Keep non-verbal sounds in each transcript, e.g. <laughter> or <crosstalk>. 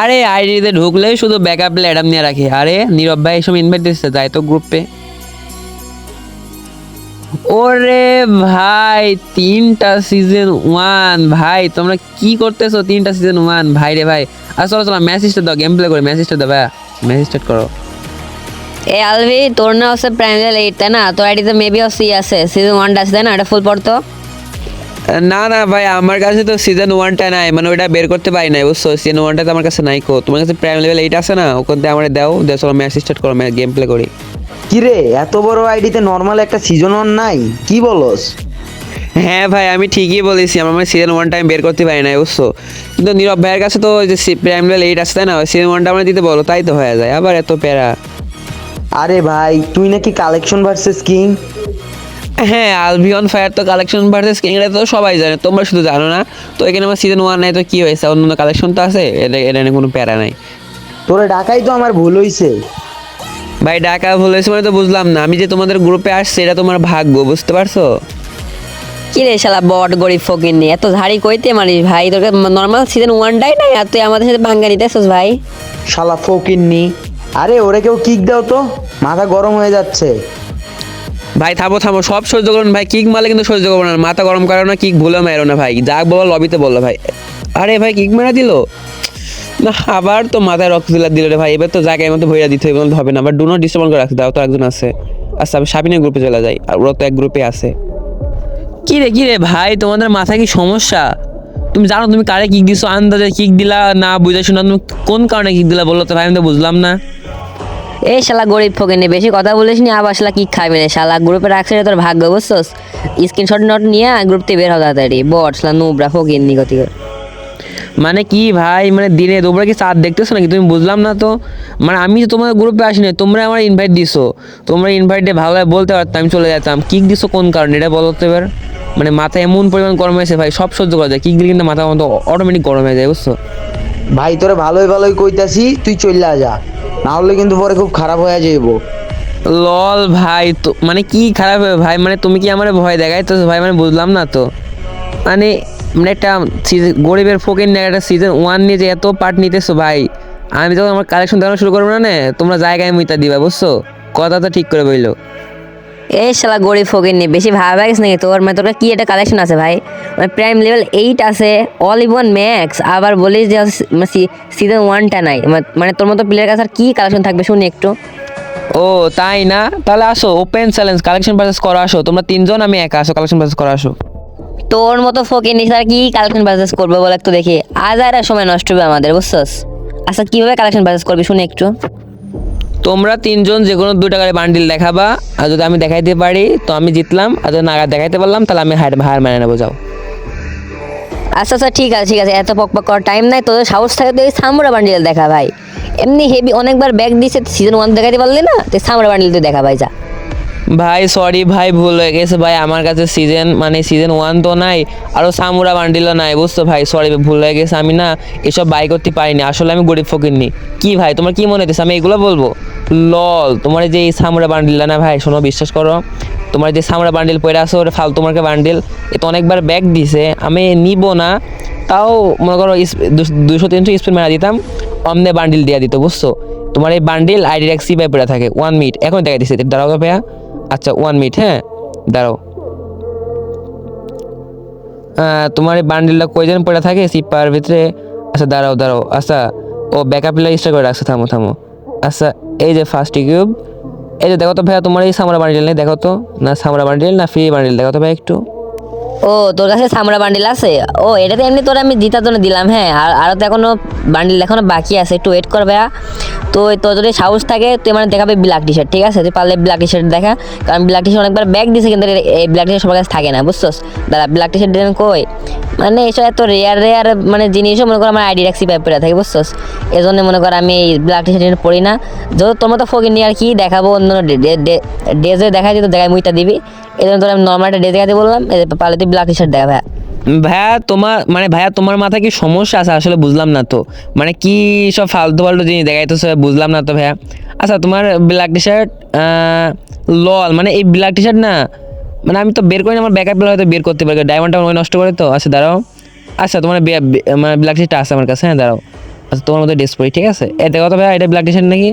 আরে, আইডিতে ঢুকলে শুধু ব্যাকআপ অ্যাডাম নিয়ে রাখি। আরে, নীরব ভাই এসব ইনভাইট দিচ্ছে, যাই তো গ্রুপে ওরে ভাই, তিনটা সিজন ওয়ান ভাই, তোমরা কি করতেছো তিনটা সিজন ওয়ান ভাই রে ভাই। আর চলো চলো স্টার্ট দাও গেম প্লে করে স্টার্ট দাও ভাই ম্যাচ স্টার্ট করো। এ আলভি, তোর না হচ্ছে প্রাইম এইট তাই না? তোর আইডিতে মেবি সি আছে সিজন ওয়ানটা আছে, তাই না? এটা ফুল পড়তো? না না ভাই আমার কাছে তো সিজন ওয়ানটা নাই। মানে ওটা বের করতে পারি নাই বুঝছ? সিজন ওয়ানটা তো আমার কাছে নাই কো। তোমার কাছে প্রাইম লেভেল এইট আছে না? ওখান থেকে আমার দাও। দিয়ে চলো ম্যাচ স্টার্ট করো গেম প্লে করি। কিরে এত বড় আইডিতে নর্মাল একটা সিজন ওয়ান নাই? কি বলস? হ্যাঁ ভাই আমি ঠিকই বলেছি। আমার মানে সিজন ওয়ানটা আমি বের করতে পারি না বুঝছ? কিন্তু নীরব ভাইয়ের কাছে তো ওই যে প্রাইম লেভেল এইট আছে তাই না? সিজন ওয়ানটা আমার দিতে বলো তাই তো হয়ে যায়। আবার এত প্যারা। আরে ভাই তুই নাকি কালেকশন ভার্সেস কিং হ্যাঁ আলভিয়ন ফায়ার তো কালেকশন ভার্সেস কিং এটা তো সবাই জানে তোমরা শুধু জানো না। তো এখানে আমার সিজন ওয়ান নাই তো কি হয়েছে? অন্য কালেকশন তো আছে এটা এটা নিয়ে কোনো প্যারা নাই। তোরে ডাকাই তো আমার ভুল হইছে। ভাই ডাকা ভুল হয়েছে মানে তো বুঝলাম না। আমি যে তোমাদের গ্রুপে আসছি এটা তোমার ভাগ্য বুঝতে পারছ? কি রে শালা বট গরিব ফকির নিয়ে এত ঝাড়ি কইতে মানিস ভাই? তোকে নর্মাল সিজন ওয়ানটাই নাই আর তুই আমাদের সাথে ভাঙ্গা নিতেছিস ভাই? শালা ফকিননি আরে ওরে কেউ কিক দাও তো। মাথা গরম হয়ে যাচ্ছে। ভাই, থামো থামো। সব সহ্য করুন ভাই, কিক মারলে কিন্তু সহ্য করব না। মাথা গরম করো না, কিক ভুলে মারো না ভাই। যা বলো, লবিতে বলল ভাই। আরে ভাই, কিক মারা দিল? না, আবার তো মাথায় রক্ত দিলা দিল রে ভাই। এবার তো জায়গায় মতো ভইরা দিতে হবে হবে না। আবার ডুনো ডিস্টার্ব করে রাখতে দাও, তো একজন আছে। আচ্ছা আমি সাবিনের গ্রুপে চলে যাই। আর ওরা তো এক গ্রুপে আছে। কি রে কি রে ভাই, তোমাদের মাথায় কি সমস্যা? তুমি জানো, তুমি কারে কিক দিছো? আন্দাজে কিক দিলা না বুঝে শোনা তুমি কোন কারণে কিক দিলা বলো তো ভাই, আমি তো বুঝলাম না। এই শালা গরিব ফকির নিয়ে বেশি কথা বলিস নি আবার শালা কি খাবি না শালা গ্রুপে রাখছে তোর ভাগ্য বুঝছস? স্ক্রিনশট নট নিয়ে গ্রুপ থেকে বের হওয়া তাড়াতাড়ি। বট শালা নুবরা ফকির নি গতি মানে কি ভাই? মানে দিনে তোমরা কি চাঁদ দেখতেছো নাকি? তুমি বুঝলাম না তো। মানে আমি তো তোমাদের গ্রুপে আসিনি তোমরা আমার ইনভাইট দিছো। তোমরা ইনভাইট দিয়ে ভালোভাবে বলতে পারতাম আমি চলে যেতাম। কিক দিছো কোন কারণে? এটা বলো তো এবার। মানে মাথা এমন পরিমাণ গরম হয়েছে ভাই সব সহ্য করা যায়। কিক দিলে কিন্তু মাথা মতো অটোমেটিক গরম হয়ে যায় বুঝছ? ভাই তোরে ভালোই ভালোই কইতাছি তুই চললা যা। না হলে কিন্তু পরে খুব খারাপ হয়ে যাইব। লল ভাই, তো মানে কি খারাপ হবে ভাই? মানে তুমি কি আমার ভয় দেখাই তো ভাই? মানে বুঝলাম না তো। মানে মানে একটা গরিবের ফোকের নিয়ে একটা সিজন ওয়ান নিয়ে যে এত পার্ট নিতেছো ভাই। আমি তো আমার কালেকশন দেখানো শুরু করব না তোমরা জায়গায় মিতা দিবা, বুঝছ? কথা তো ঠিক করে বইলো। এই শালা গরিব ফকির নিয়ে বেশি ভাবা গেছে নাকি? তোর মানে তোর কি একটা কালেকশন আছে ভাই? মানে প্রাইম লেভেল এইট আছে অল ইভ ওয়ান ম্যাক্স আবার বলিস যে সিজন ওয়ানটা নাই। মানে তোর মতো প্লেয়ার কাছে আর কি কালেকশন থাকবে শুনি একটু। ও তাই না? তাহলে আসো ওপেন চ্যালেঞ্জ কালেকশন পারচেস করা আসো। তোমরা তিনজন আমি একা আসো কালেকশন পারচেস করা আসো। তোর মতো ফকির নিয়ে আর কি কালেকশন পারচেস করবে বলে একটু দেখি। আজ আর সময় নষ্ট হবে আমাদের বুঝছস? আচ্ছা কীভাবে কালেকশন পারচেস করবি শুনি একটু? তোমরা তিনজন যে কোনো দুটা করে বান্ডিল দেখাবা, আর যদি আমি দেখাইতে পারি, তো আমি জিতলাম, আর যদি নাগা দেখাইতে পারলাম, তাহলে আমি হার হার মানে নেব, যাও। আচ্ছা আচ্ছা ঠিক আছে ঠিক আছে, এত পক পক করার টাইম নাই, তোদের সাহস থাকে তো এই বান্ডিল দেখা ভাই। এমনি হেভি অনেকবার ব্যাগ দিছে সিজন ওয়ান দেখাতে পারলি না তো সামরা বান্ডিল তুই দেখা ভাই, যা। ভাই সরি ভাই, ভুল হয়ে গেছে ভাই। আমার কাছে সিজন মানে সিজন ওয়ান তো নাই আরও সামুরা বান্ডিলও নাই, বুঝছ ভাই? সরি ভুল হয়ে গেছে। আমি না এসব বাই করতে পারিনি। আসলে আমি গরিব ফকির নি কি ভাই, তোমার কি মনে হচ্ছে আমি এগুলো বলব? লল, তোমার যে এই সামুরা বান্ডিলটা না ভাই? শোনো, বিশ্বাস করো, তোমার যে সামরা বান্ডিল পরে আসো ওটা ফালতু মার্কে বান্ডিল, এ তো অনেকবার ব্যাগ দিছে। আমি নিব না, তাও মনে করো দুশো তিনশো স্পিড মেরা দিতাম, অমনে বান্ডিল দিয়ে দিত, বুঝছ? তোমার এই বান্ডিল আইডি এক সি পড়ে থাকে ওয়ান মিনিট এখন দেখা দিচ্ছে দাঁড়াও ভাইয়া। আচ্ছা ওয়ান মিনিট হ্যাঁ? দাঁড়াও। তোমার এই বান্ডিলটা কয়জন পড়ে থাকে? সিপার ভিতরে? আচ্ছা দাঁড়াও দাঁড়াও। আচ্ছা ও ব্যাকআপ স্টার করে রাখছে, থামো থামো। আচ্ছা এই যে ফার্স্ট কিউব এই যে দেখো তো ভাইয়া, তোমার এই সামরা বান্ডিল নেই, দেখো তো। না সামরা বান্ডিল না ফ্রি বান্ডিল দেখো তো ভাই একটু। ও, তোর কাছে সামরা বান্ডিল আছে? ও, এটা তো এমনি তোর আমি জিতার জন্য দিলাম হ্যাঁ। আর আরও তো এখনও বান্ডিল এখনও বাকি আছে, একটু ওয়েট কর ভাইয়া। তো তোর যদি সাহস থাকে, তুই মানে দেখাবে ব্ল্যাক টি শার্ট ঠিক আছে? তুই পারলে ব্ল্যাক টি শার্ট দেখা, কারণ ব্ল্যাক টি শার্ট অনেকবার ব্যাগ দিছে কিন্তু এই ব্ল্যাক টি শার্ট সবার কাছে থাকে না, বুঝছস? দাদা ব্ল্যাক টি শার্ট দিলেন কই? মানে এইসব এত রেয়ার রেয়ার মানে জিনিসও মনে কর আমার আইডি রাখছি পেপারে থাকে, বুঝছস? এই জন্য মনে কর আমি এই ব্ল্যাক টি শার্ট পড়ি না। যেহেতু তোর মতো ফকির নিয়ে আর কি দেখাবো, অন্য ডেজে দেখা যেত দেখায় মুইটা দিবি। এই জন্য তোর আমি নর্মাল একটা ডে দেখাতে বললাম পারলে তুই ব্ল্যাক টি শার্ট দেখা ভাইয়া তোমার মানে ভাইয়া তোমার মাথায় কি সমস্যা আছে? আসলে বুঝলাম না তো। মানে কি সব ফালতু ফালতু জিনিস দেখাইতেছে, বুঝলাম না তো ভাইয়া। আচ্ছা তোমার ব্ল্যাক টি শার্ট লল মানে এই ব্ল্যাক টি শার্ট না মানে আমি তো বের করি আমার ব্যাকআপ হয়তো বের করতে পারি ডায়মন্ডটা মনে নষ্ট করে তো? আচ্ছা দাঁড়াও। আচ্ছা তোমার মানে ব্ল্যাক টি শার্ট আছে আমার কাছে হ্যাঁ দাঁড়াও। আচ্ছা তোমার মধ্যে ড্রেস পরি, ঠিক আছে? এ দেখো তো ভাইয়া, এটা ব্ল্যাক টি শার্ট নাকি?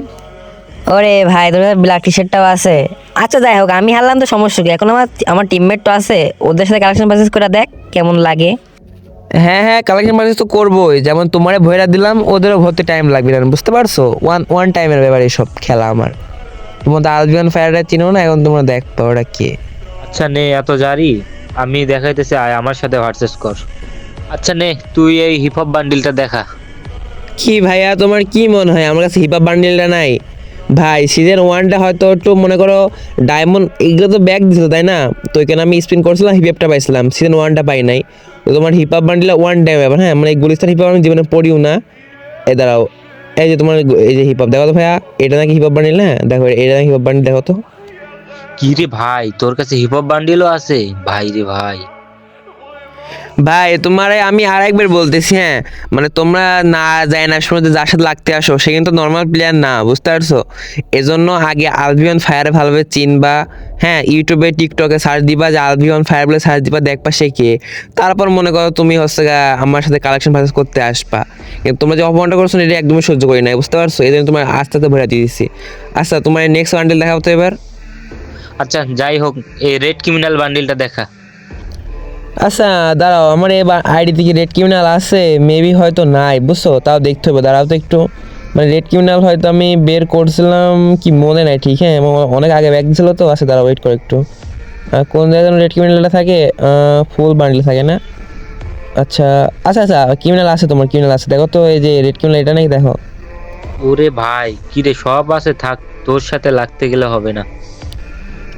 ওরে ভাই, তোর ব্ল্যাক টি শার্টটাও আছে। আচ্ছা যাই হোক, আমি হারলাম তো, সমস্যা কি? এখন আমার আমার টিমমেট তো আছে, ওদের সাথে কালেকশন পারচেস করে দেখ। কেমন লাগে? হ্যাঁ হ্যাঁ কালেকশন পারচেস তো করবোই। যেমন তোমারে ভয়রা দিলাম ওদেরও ভর্তি টাইম লাগবে না বুঝতে পারছ? ওয়ান ওয়ান টাইমের ব্যাপারে সব খেলা আমার। তোমার তো আলবিয়ান ফায়ারটা চিনো না এখন তোমরা দেখতো ওটা কে। আচ্ছা নে এত জারি? আমি দেখাইতেছি আয় আমার সাথে হোয়াটসঅ্যাপ কর। আচ্ছা নে তুই এই হিপ হপ বান্ডিলটা দেখা। কি ভাইয়া তোমার কি মনে হয়? আমার কাছে হিপহপ বান্ডিলটা নাই। ভাই সিজন ওয়ানটা হয়তো একটু মনে করো ডায়মন্ড এগুলো তো ব্যাগ দিছিল তাই না? তো এখানে আমি স্পিন করছিলাম হিপহপটা পাইছিলাম সিজন ওয়ানটা পাই নাই। তো তোমার হিপহপ বান্ডিলটা ওয়ান টাইম ব্যাপার হ্যাঁ? মানে গুলিস্তান হিপহপ আমি জীবনে পড়িও না। এ দাঁড়াও, এই যে তোমার এই যে হিপহপ দেখো তো ভাইয়া, এটা নাকি হিপহপ বান্ডিল না দেখো, এটা নাকি হিপহপ বান্ডিল দেখো তো। কি রে ভাই, তোর কাছে হিপ হপ বান্ডিলও আছে? ভাই রে ভাই। ভাই, তোমারে আমি আর একবার বলতেছি হ্যাঁ। মানে তোমরা না যায় না সময় যার সাথে লাগতে আসো, সে কিন্তু নর্মাল প্লেয়ার না, বুঝতে পারছ? এজন্য আগে আলবিয়ন ফায়ারে ভালোভাবে চিনবা। হ্যাঁ ইউটিউবে টিকটকে সার্চ দিবা যে আলবিয়ন ফায়ার বলে সার্চ দিবা, দেখবা সে কে। তারপর মনে করো তুমি হচ্ছে আমার সাথে কালেকশন ফার্সেস করতে আসবা। কিন্তু তোমরা যে অপমানটা করছ এটা একদমই সহ্য করি না বুঝতে পারছ? এই জন্য তোমার আস্তে আস্তে ভরে দিয়ে দিচ্ছি আচ্ছা তোমার নেক্সট বান্ডেল দেখাও তো এবার। আচ্ছা যাই হোক, এই রেড ক্রিমিনাল বান্ডিলটা দেখা। আচ্ছা দাঁড়াও, আমার এবার আইডি থেকে রেড ক্রিমিনাল আছে? মেবি হয়তো নাই, বুঝছ? তাও দেখতে হবে, দাঁড়াও তো একটু। মানে রেড ক্রিমিনাল হয়তো আমি বের করছিলাম কি মনে নাই, ঠিক হ্যাঁ? অনেক আগে ব্যাগ ছিল তো আচ্ছা দাঁড়াও ওয়েট করো একটু। কোন জায়গায় রেড ক্রিমিনালটা থাকে? ফুল বান্ডেল থাকে, না? আচ্ছা আচ্ছা আচ্ছা ক্রিমিনাল আছে তোমার ক্রিমিনাল আছে। দেখো তো, এই যে রেড ক্রিমিনাল এটা নাকি, দেখো। ওরে ভাই, কি রে, সব আছে, থাক, তোর সাথে লাগতে গেলে হবে না।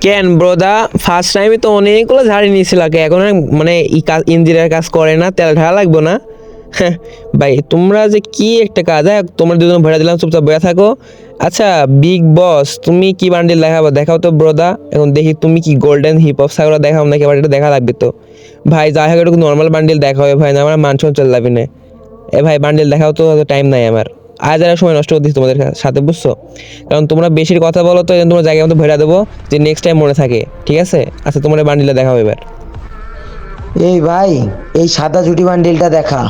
কেন ব্রোদা? ফার্স্ট টাইমে তো অনেকগুলো ঝাড়ি নিয়েছিল এখন মানে ই কাজ করে না তেল ঢালা লাগবে না। হ্যাঁ, <laughs> ভাই তোমরা যে কি একটা কাজ? হ্যাঁ তোমরা দুজন ভেড়া দিলাম চুপচাপ বয়ে থাকো। আচ্ছা বিগ বস তুমি কি বান্ডিল দেখাবো? দেখাও তো ব্রোদা। এখন দেখি তুমি কি গোল্ডেন হিপ হপ সাগরা দেখাও নাকি আবার এটা দেখা লাগবে তো। ভাই যাই হোক একটু নর্মাল বান্ডিল দেখা হবে ভাই না আমার মানসন চল যাবি না। এ ভাই বান্ডিল দেখাও তো টাইম নাই আমার। আর সময় নষ্ট করতেছি তোমাদের সাথে বুঝছ? কারণ তোমরা বেশির কথা বলো তো তোমরা জায়গায় মতো ভেড়া দেবো যে নেক্সট টাইম মনে থাকে ঠিক আছে? আচ্ছা তোমার বান্ডিলে দেখাও এবার। এই ভাই এই সাদা জুটি বান্ডিলটা দেখা।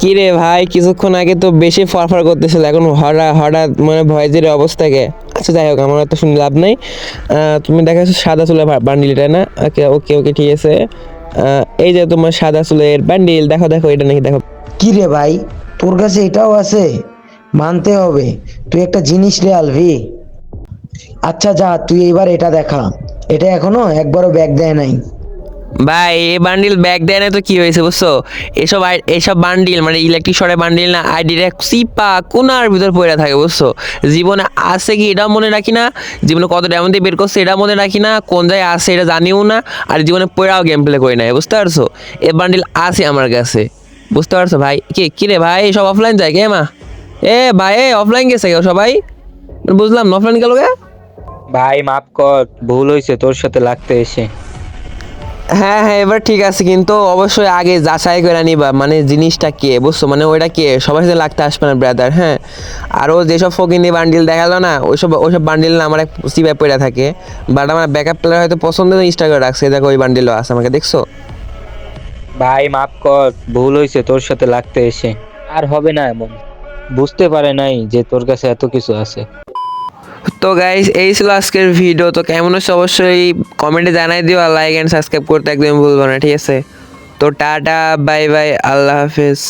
কি রে ভাই কিছুক্ষণ আগে তো বেশি ফরফর করতেছিল এখন হঠাৎ হঠাৎ মানে ভয়েজের অবস্থাকে আচ্ছা যাই হোক আমার তো শুনে লাভ নাই। তুমি দেখাচ্ছ সাদা চুলের বান্ডিলটা না? ওকে ওকে ওকে ঠিক আছে। এই যে তোমার সাদা চুলের বান্ডিল দেখো দেখো এটা নাকি দেখো। কি রে ভাই তোর কাছে এটাও আছে? মানতে হবে। তুই একটা জিনিস রে, আলভি। আচ্ছা যা, তুই এবার এটা দেখা। এটা এখনও একবারও ব্যাগ দেয় নাই। ভাই, এই বান্ডিল ব্যাগ দেয় না তো কি হয়েছে, বুঝছ? এসব এসব বান্ডিল মানে ইলেকট্রিক শর্টের বান্ডিল না আইডিটা সিপা কোনার ভিতর পড়ে থাকে, বুঝছ? জীবনে আছে কি এটাও মনে রাখি না? জীবনে কত ডায়মন্ড দিয়ে বের করছে এটা মনে রাখি না? কোন জায়গায় আছে এটা জানিও না? আর জীবনে পড়াও গেম প্লে করি না বুঝতে পারছ? এই বান্ডিল আছে আমার কাছে। বুঝতে পারছ ভাই? কি কি রে ভাই সব অফলাইন যায় কে মা? এ ভাই এ অফলাইন গেছে কেউ সবাই? বুঝলাম অফলাইন গেল গে ভাই মাফ কর ভুল হয়েছে তোর সাথে লাগতে এসে। হ্যাঁ হ্যাঁ এবার ঠিক আছে কিন্তু অবশ্যই আগে যাচাই করে নিবা মানে জিনিসটা কে বুঝছ? মানে ওইটা কে? সবার সাথে লাগতে আসবে না ব্রাদার হ্যাঁ? আরও যেসব ফকিনি বান্ডিল দেখাল না ওইসব ওইসব বান্ডিল না আমার এক সিবাই পড়ে থাকে। বাট আমার ব্যাকআপ প্লেয়ার হয়তো পছন্দ ইনস্টা করে রাখছে দেখো ওই বান্ডিলও আছে আমাকে দেখছ? ভাই, মাফ কর, ভুল হয়েছে তোর সাথে লাগতে এসে। আর হবে না এমন। বুঝতে পারে নাই যে তোর কাছে এত কিছু আছে। তো গাইস এই ছিল আজকের ভিডিও তো কেমন হচ্ছে অবশ্যই কমেন্টে জানাই দিও আর লাইক অ্যান্ড সাবস্ক্রাইব করতে একদম ভুলবো না, ঠিক আছে? তো টাটা বাই বাই আল্লাহ হাফেজ।